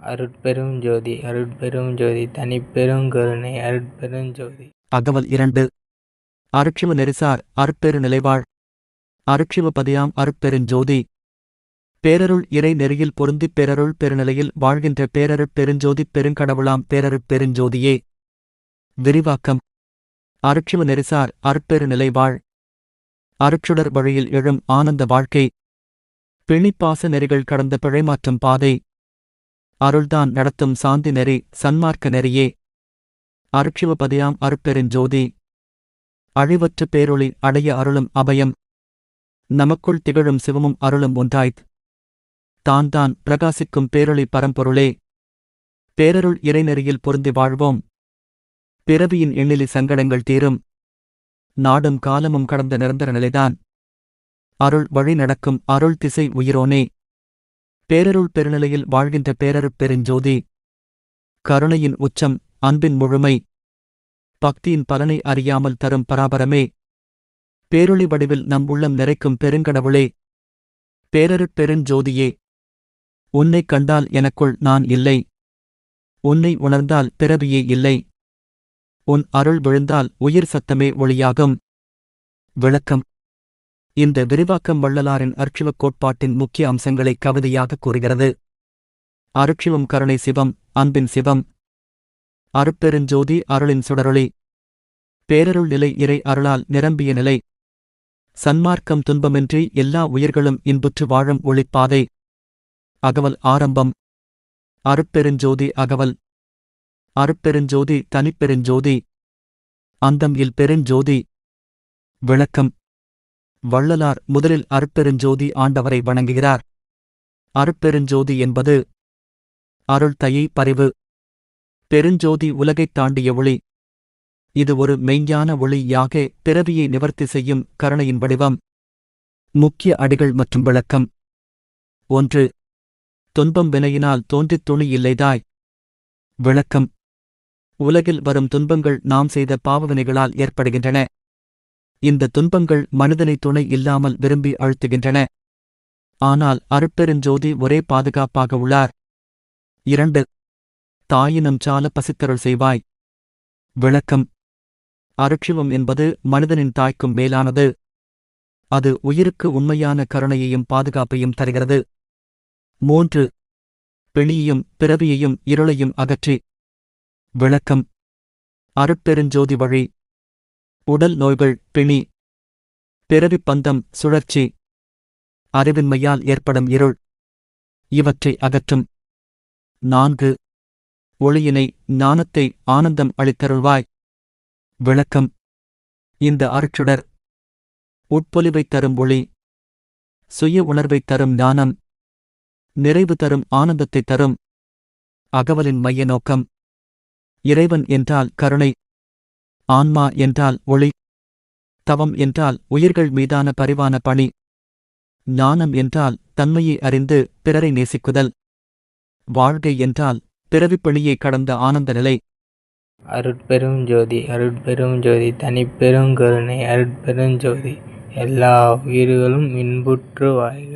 அருட்பெரும் ஜோதி அருட்பெரும் ஜோதி தனிப்பெரும் கருணை அருட்பெரும் ஜோதி அகவல் இரண்டு. அருட்சிவ நெரிசார் அருட்பெரு நிலைவாழ். அருட்சிவ பதியாம் அருட்பெருஞ்சோதி. பேரருள் இறை நெறியில் பொருந்திப் பேரருள் பெருநிலையில் வாழ்கின்ற பேரருட் பெருஞ்சோதி பெருங்கடவுளாம் பேரருட் பெருஞ்சோதியே. விரிவாக்கம். அருட்சிவ நெரிசார் அருட்பெரு நிலைவாழ். அருட்சுடர் வழியில் எழும் ஆனந்த வாழ்க்கை. பிணிப்பாச நெறிகள் கடந்த பிழைமாற்றும் பாதை. அருள்தான் நடத்தும் சாந்தி நெறி சன்மார்க்க நெறியே. அருட்சிவபதியாம் அருட்பெருஞ்சோதி அழிவற்ற பேரொளி அடைய அருளும் அபயம். நமக்குள் திகழும் சிவமும் அருளும் ஒன்றாய்த். தான் தான் பிரகாசிக்கும் பேரொளி பரம்பொருளே. பேரருள் இறைநெறியில் பொருந்தி வாழ்வோம். பிறவியின் எண்ணிலி சங்கடங்கள் தீரும். நாடும் காலமும் கடந்த நிரந்தர நிலைதான். அருள் வழி நடக்கும் அருள் திசை உயிரோனே. பேரருள் பெருநிலையில் வாழ்கின்ற பேரருட் பெருஞ்சோதி. கருணையின் உச்சம் அன்பின் முழுமை. பக்தியின் பலனை அறியாமல் தரும் பராபரமே. பேரொளி வடிவில் நம் உள்ளம் நிறைக்கும் பெருங்கடவுளே. பேரருட் பெருஞ்சோதியே உன்னைக் கண்டால் எனக்குள் நான் இல்லை. உன்னை உணர்ந்தால் பிறவியே இல்லை. உன் அருள் விழுந்தால் உயிர் சத்தமே ஒளியாகும். விளக்கம் இந்த விரிவாக்கம் வள்ளலாரின் அர்ச்சிவக் கோட்பாட்டின் முக்கிய அம்சங்களை கவிதையாக கூறுகிறது. அருட்சிவம் கருணை சிவம் அன்பின் சிவம். அருட்பெருஞ்சோதி அருளின் சுடரொளி. பேரருள் நிலை இறை அருளால் நிரம்பிய நிலை. சன்மார்க்கம் துன்பமின்றி எல்லா உயிர்களும் இன்புற்று வாழும் ஒளிப்பாதை அகவல் ஆரம்பம். அருட்பெருஞ்சோதி அகவல். அருட்பெருஞ்சோதி தனிப்பெருஞ்சோதி அந்தம் இல் பெருஞ்சோதி விளக்கம். வள்ளலார் முதலில் அருட்பெருஞ்சோதி ஆண்டவரை வணங்குகிறார். அருட்பெருஞ்சோதி என்பது அருள் தயை பரிவு பெருஞ்சோதி உலகைத் தாண்டிய ஒளி. இது ஒரு மெய்ஞான ஒளியாக பிறவியை நிவர்த்தி செய்யும் கருணையின் வடிவம். முக்கிய அடிகள் மற்றும் விளக்கம். ஒன்று துன்பம் வினையினால் தோன்றித் துணி இல்லைதாய். விளக்கம் உலகில் வரும் துன்பங்கள் நாம் செய்த பாவவினைகளால் ஏற்படுகின்றன. இந்த துன்பங்கள் மனிதனை துணை இல்லாமல் விரும்பி அழுத்துகின்றன. ஆனால் அருட்பெருஞ்சோதி ஒரே பாதுகாப்பாக உள்ளார். இரண்டு தாயினம் சால பசித்தருள் செய்வாய். விளக்கம் அருட்சிவம் என்பது மனிதனின் தாய்க்கும் மேலானது. அது உயிருக்கு உண்மையான கருணையையும் பாதுகாப்பையும் தருகிறது. மூன்று பிணியையும் பிறவியையும் இருளையும் அகற்றி. விளக்கம் அருட்பெருஞ்சோதி வழி உடல் நோய்கள் பிணி பிறவிப் பந்தம் சுழற்சி அறிவின்மையால் ஏற்படும் இருள். இவற்றை அகற்றும். நான்கு ஒளியினை ஞானத்தை ஆனந்தம் அளித்தருள்வாய். விளக்கம் இந்த அருச்சுடர் உட்பொலிவைத் தரும் ஒளி சுய உணர்வைத் தரும் ஞானம் நிறைவு தரும் ஆனந்தத்தைத் தரும். அகவலின் மைய நோக்கம் இறைவன் என்றால் கருணை. ஆன்மா என்றால் ஒளி தவம் என்றால் உயிர்கள் மீதான பரிவான பணி ஞானம் என்றால் தன்மையை அறிந்து பிறரை நேசிக்குதல் வாழ்க்கை என்றால் பிறவிப்பணியை கடந்த ஆனந்த நிலை. அருட்பெரும் ஜோதி அருட்பெரும் ஜோதி தனிப்பெரும் கருணை அருட்பெரும் ஜோதி எல்லா உயிர்களும் இன்புற்று வாழ்க.